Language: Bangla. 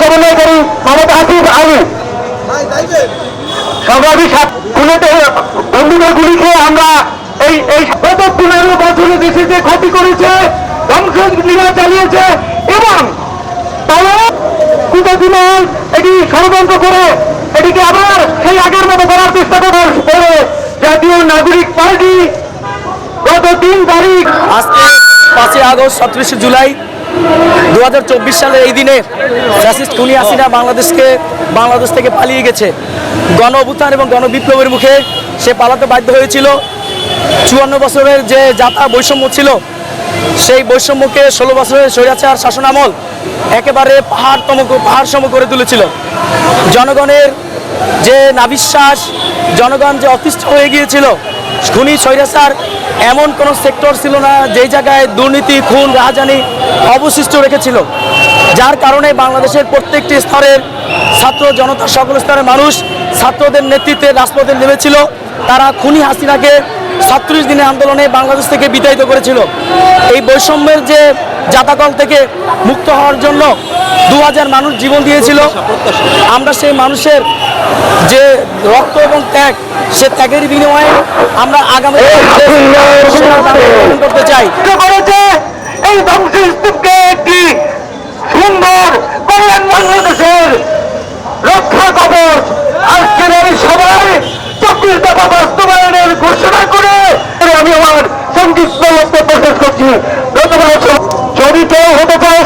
সমন্বয় করি মোহাম্মদ হাফিজ আলী। সংগ্রামী খুনেতে বন্ধুদের গুলি খেয়ে আমরা এই এই পনেরো বছরে দেশে যে ক্ষতি করেছে ধ্বংস লীলা চালিয়েছে এবং তারা কুতদিনাল এটি ষড়যন্ত্র করে এটিকে আবার সেই আগের মতো করার চেষ্টা করে জাতীয় নাগরিক পার্টি। গত তিন তারিখ আজকে পাঁচই আগস্ট সতেরোশে জুলাই দু হাজার চব্বিশ সালের এই দিনে ফ্যাসিস্ট খুনি হাসিনা বাংলাদেশকে, বাংলাদেশ থেকে পালিয়ে গেছে। গণ অভ্যুত্থান এবং গণবিপ্লবের মুখে সে পালাতে বাধ্য হয়েছিল। চুয়ান্ন বছরের যে যাতা বৈষম্য ছিল, সেই বৈষম্যকে ষোলো বছরের স্বৈরাচার শাসন আমল একেবারে পাহাড়তম পাহাড় সম করে তুলেছিল। জনগণের যে নাবিশ্বাস, জনগণ যে অতিষ্ঠ হয়ে গিয়েছিল খুনি স্বৈরাচার এমন কোনো সেক্টর ছিল না যেই জায়গায় দুর্নীতি, খুন রাজানি অবশিষ্ট রেখেছিল। যার কারণে বাংলাদেশের প্রত্যেকটি স্তরের ছাত্র জনতা, সকল স্তরের মানুষ ছাত্রদের নেতৃত্বে রাজপথে নেমেছিল। তারা খুনি হাসিনাকে সাতত্রিশ দিনের আন্দোলনে বাংলাদেশ থেকে বিতাড়িত করেছিল। এই বৈষম্যের যে জাতাকল থেকে মুক্ত হওয়ার জন্য দু হাজার মানুষ জীবন দিয়েছিল আমরা সেই মানুষের যে রক্ত এবং ত্যাগ সে ত্যাগের বিনিময়ে আমরা আগামী করতে চাই। যদি কেউ হতে চায়